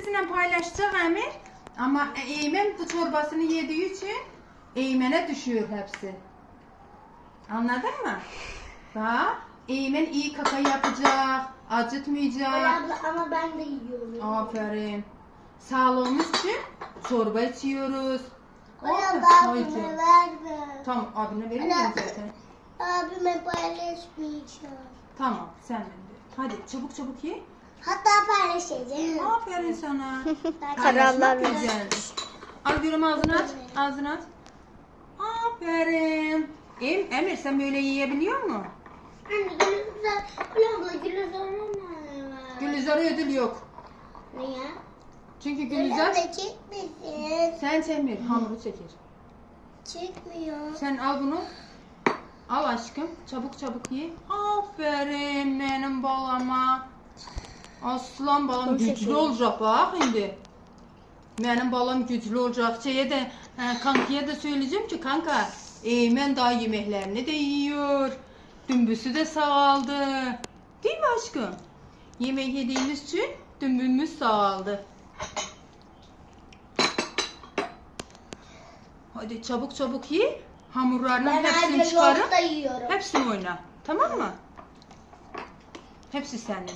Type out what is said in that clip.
sizinle paylaşacak Emir. Ama Eymen bu çorbasını yediği için Eymen'e düşüyor hepsi. Anladın mı? Bak Eymen iyi kaka yapacak. Acıtmayacak. abla ama ben de yiyorum. Aferin. Sağlığımız için çorba içiyoruz. Aferin. da abime verme. Tamam abine ben zaten. Abime paylaşmayacağım. Tamam sen de. Hadi çabuk çabuk ye. Hatta paylaşacağım. Aferin sana. Kararlar Paylaşmak güzeldir. Al diyorum ağzını aç. Ağzını aç. Aferin. Em, Emir sen böyle yiyebiliyor musun? Anne Gülizar, Gül abla Gülizar'a ne var? Gülizar'a ödül yok. Niye? Çünkü Gülizar Gülizar da çekmesin. sen Emir hamuru çekir. Çekmiyor. Sen al bunu. Al aşkım. Çabuk çabuk ye. Aferin benim balama. Aslan balam güçlü çekeyim. olacak bak şimdi. Benim balam güçlü olacak. Şeye de he, kankaya da söyleyeceğim ki kanka Eymen daha yemeklerini de yiyor. Dümbüsü de sağaldı. Değil mi aşkım? Yemek yediğimiz için dümbümüz sağaldı. Hadi çabuk çabuk ye. Hamurlarının Ben hepsini çıkarın. Hepsini oyna. Tamam mı? Hepsi senin.